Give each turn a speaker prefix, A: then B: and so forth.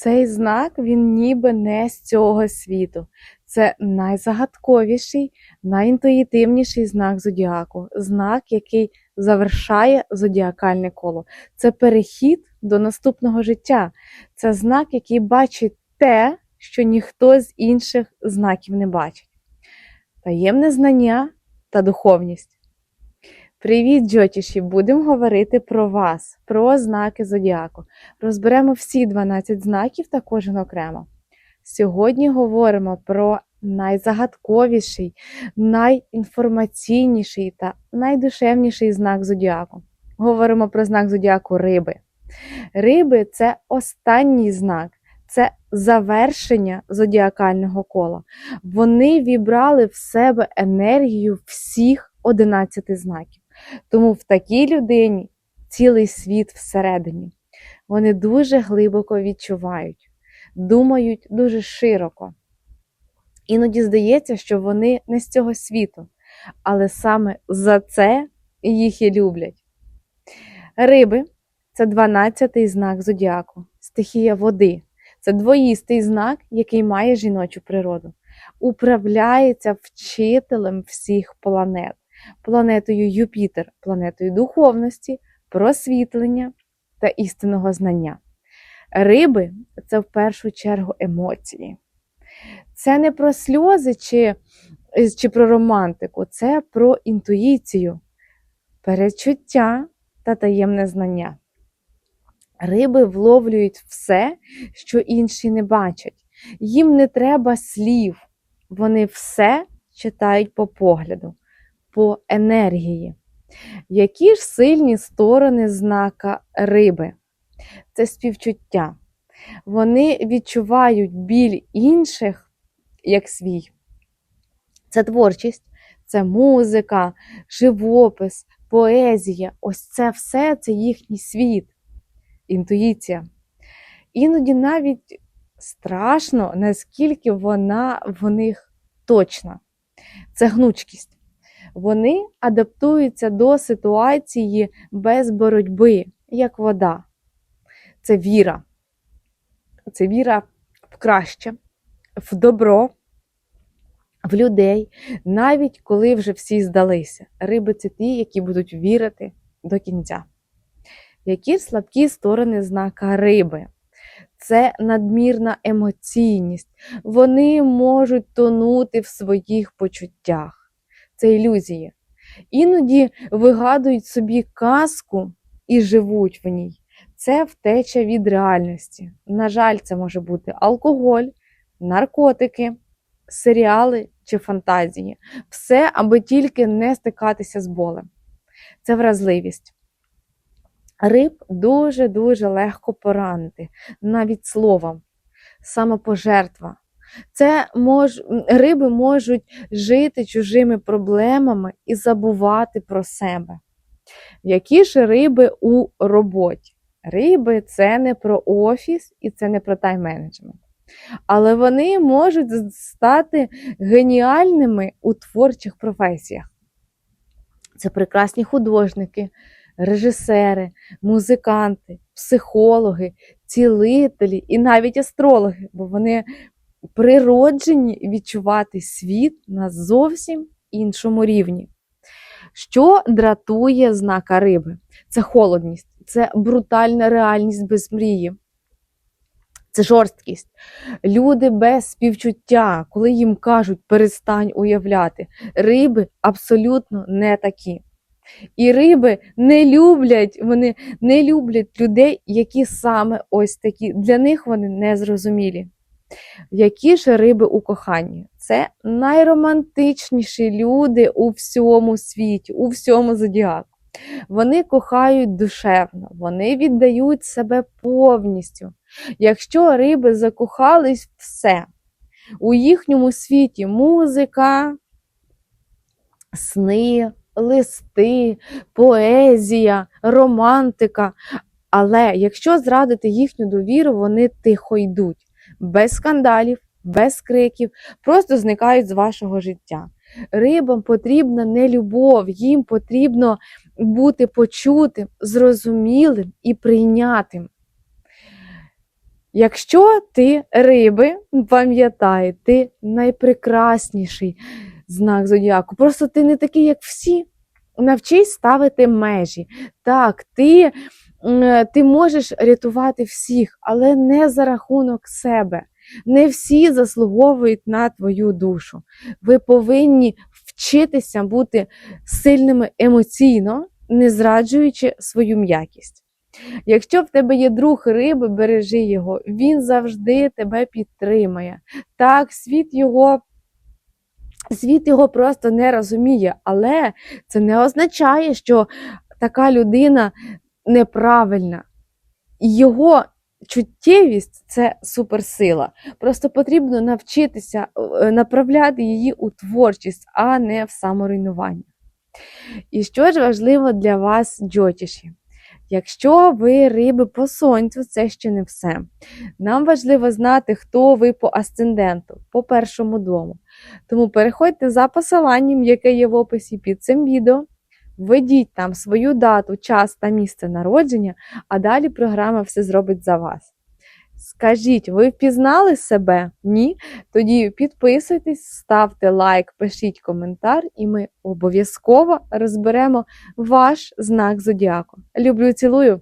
A: Цей знак він ніби не з цього світу. Це найзагадковіший, найінтуїтивніший знак зодіаку, знак, який завершає зодіакальне коло. Це перехід до наступного життя. Це знак, який бачить те, що ніхто з інших знаків не бачить. Таємне знання та духовність. Привіт, Джотіші! Будемо говорити про вас, про знаки зодіаку. Розберемо всі 12 знаків та кожен окремо. Сьогодні говоримо про найзагадковіший, найінформаційніший та найдушевніший знак зодіаку. Говоримо про знак зодіаку риби. Риби це останній знак, це завершення зодіакального кола. Вони вібрали в себе енергію всіх 11 знаків. Тому в такій людині цілий світ всередині. Вони дуже глибоко відчувають, думають дуже широко. Іноді здається, що вони не з цього світу, але саме за це їх і люблять. Риби це 12-й знак зодіаку, стихія води. Це двоїстий знак, який має жіночу природу, управляється вчителем всіх планет, планетою Юпітер, планетою духовності, просвітлення та істинного знання. Риби це в першу чергу емоції. Це не про сльози чи, чи про романтику, це про інтуїцію, перечуття та таємне знання. Риби вловлюють все, що інші не бачать. Їм не треба слів, вони все читають по погляду, по енергії. Які ж сильні сторони знака риби? Це співчуття. Вони відчувають біль інших як свій. Це творчість, це музика, живопис, поезія. Ось це все це їхній світ, інтуїція. Іноді навіть страшно, наскільки вона в них точна. Це гнучкість. Вони адаптуються до ситуації без боротьби, як вода. Це віра. Це віра в краще, в добро, в людей, навіть коли вже всі здалися. Риби це ті, які будуть вірити до кінця. Які слабкі сторони знака риби? Це надмірна емоційність. Вони можуть тонути в своїх почуттях. Це ілюзії. Іноді вигадують собі казку і живуть в ній. Це втеча від реальності. На жаль, це може бути алкоголь, наркотики, серіали чи фантазії. Все, аби тільки не стикатися з болем. Це вразливість. Риб дуже-дуже легко поранити, навіть словом, самопожертва. Це мож... Риби можуть жити чужими проблемами і забувати про себе. Які ж риби у роботі? Риби це не про офіс і це не про тайм-менеджмент. Але вони можуть стати геніальними у творчих професіях. Це прекрасні художники, режисери, музиканти, психологи, цілителі і навіть астрологи, бо вони природжені відчувати світ на зовсім іншому рівні. Що дратує знака риби? Це холодність, це брутальна реальність без мрії. Це жорсткість. Люди без співчуття, коли їм кажуть, перестань уявляти. Риби абсолютно не такі. І риби не люблять, вони не люблять людей, які саме ось такі. Для них вони незрозумілі. Які ж риби у коханні? Це найромантичніші люди у всьому світі, у всьому зодіаку. Вони кохають душевно, вони віддають себе повністю. Якщо риби закохались все, у їхньому світі музика, сни, листи, поезія, романтика. Але якщо зрадити їхню довіру, вони тихо йдуть, без скандалів, без криків, просто зникають з вашого життя. Рибам потрібна не любов, їм потрібно бути почутим, зрозумілим і прийнятим. Якщо ти риби, пам'ятай, ти найпрекрасніший знак зодіаку. Просто ти не такий, як всі. Навчись ставити межі. Так, ти, ти можеш рятувати всіх, але не за рахунок себе. Не всі заслуговують на твою душу. Ви повинні вчитися бути сильними емоційно, не зраджуючи свою м'якість. Якщо в тебе є друг риби, бережи його, він завжди тебе підтримає. Так, світ його. Світ його просто не розуміє, але це не означає, що така людина неправильна. Його чуттєвість це суперсила. Просто потрібно навчитися е, направляти її у творчість, а не в саморуйнування. І що ж важливо для вас, джотіші? Якщо ви риби по сонцю, це ще не все. Нам важливо знати, хто ви по асценденту, по першому дому. Тому переходьте за посиланням, яке є в описі під цим відео. Введіть там свою дату, час та місце народження, а далі програма все зробить за вас. Скажіть, ви впізнали себе? Ні? Тоді підписуйтесь, ставте лайк, пишіть коментар, і ми обов'язково розберемо ваш знак зодіаку. Люблю, цілую!